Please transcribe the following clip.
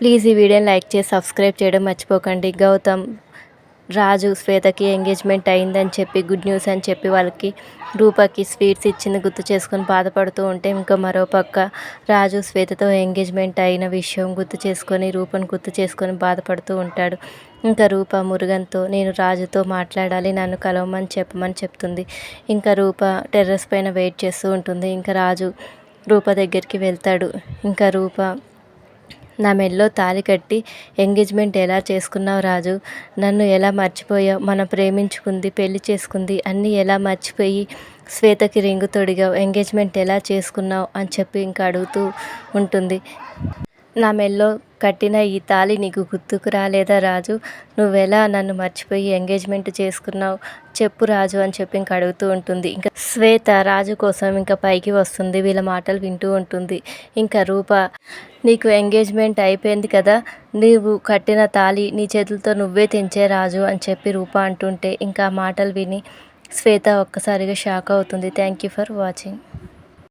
Please ఈ వీడియోని like చేసి సబ్స్క్రైబ్ చేయడం మర్చిపోకండి. గౌతమ్ రాజు శ్వేతకి ఎంగేజ్మెంట్ అయిందని చెప్పి గుడ్ న్యూస్ అని చెప్పి వాళ్ళకి రూపకి స్వీట్స్ ఇచ్చింది గుర్తు చేసుకొని బాధపడుతూ ఉంటే ఇంకా మరోపక్క రాజు శ్వేతతో ఎంగేజ్మెంట్ అయిన విషయం గుర్తు చేసుకొని రూపను గుర్తు చేసుకొని బాధపడుతూ ఉంటాడు. ఇంకా రూప మురుగన్తో నేను రాజుతో మాట్లాడాలి నన్ను కలవమని చెప్పమని చెప్తుంది. ఇంకా రూప టెర్రస్ పైన వెయిట్ చేస్తూ ఉంటుంది. ఇంకా రాజు రూప దగ్గరికి వెళ్తాడు. ఇంకా రూప నా మెల్లో తాళి కట్టి ఎంగేజ్మెంట్ ఎలా చేసుకున్నావు రాజు? నన్ను ఎలా మర్చిపోయావు? మనం ప్రేమించుకుంది పెళ్ళి చేసుకుంది అన్నీ ఎలా మర్చిపోయి శ్వేతకి రింగు తొడిగావు? ఎంగేజ్మెంట్ ఎలా చేసుకున్నావు? అని చెప్పి ఇంకా అడుగుతూ ఉంటుంది. నా మెల్లో కట్టిన ఈ తాళి నీకు గుర్తుకు రాలేదా రాజు? నువ్వెలా నన్ను మర్చిపోయి ఎంగేజ్మెంట్ చేసుకున్నావు? చెప్పు రాజు అని చెప్పి ఇంక అడుగుతూ ఉంటుంది. ఇంకా శ్వేత రాజు కోసం ఇంకా పైకి వస్తుంది. వీళ్ళ మాటలు వింటూ ఉంటుంది. ఇంకా రూప నీకు ఎంగేజ్మెంట్ అయిపోయింది కదా? నీవు కట్టిన తాళి నీ చేతులతో నువ్వే తెంచే రాజు అని చెప్పి రూప అంటుంటే ఇంకా మాటలు విని శ్వేత ఒక్కసారిగా షాక్ అవుతుంది. Thank you for watching.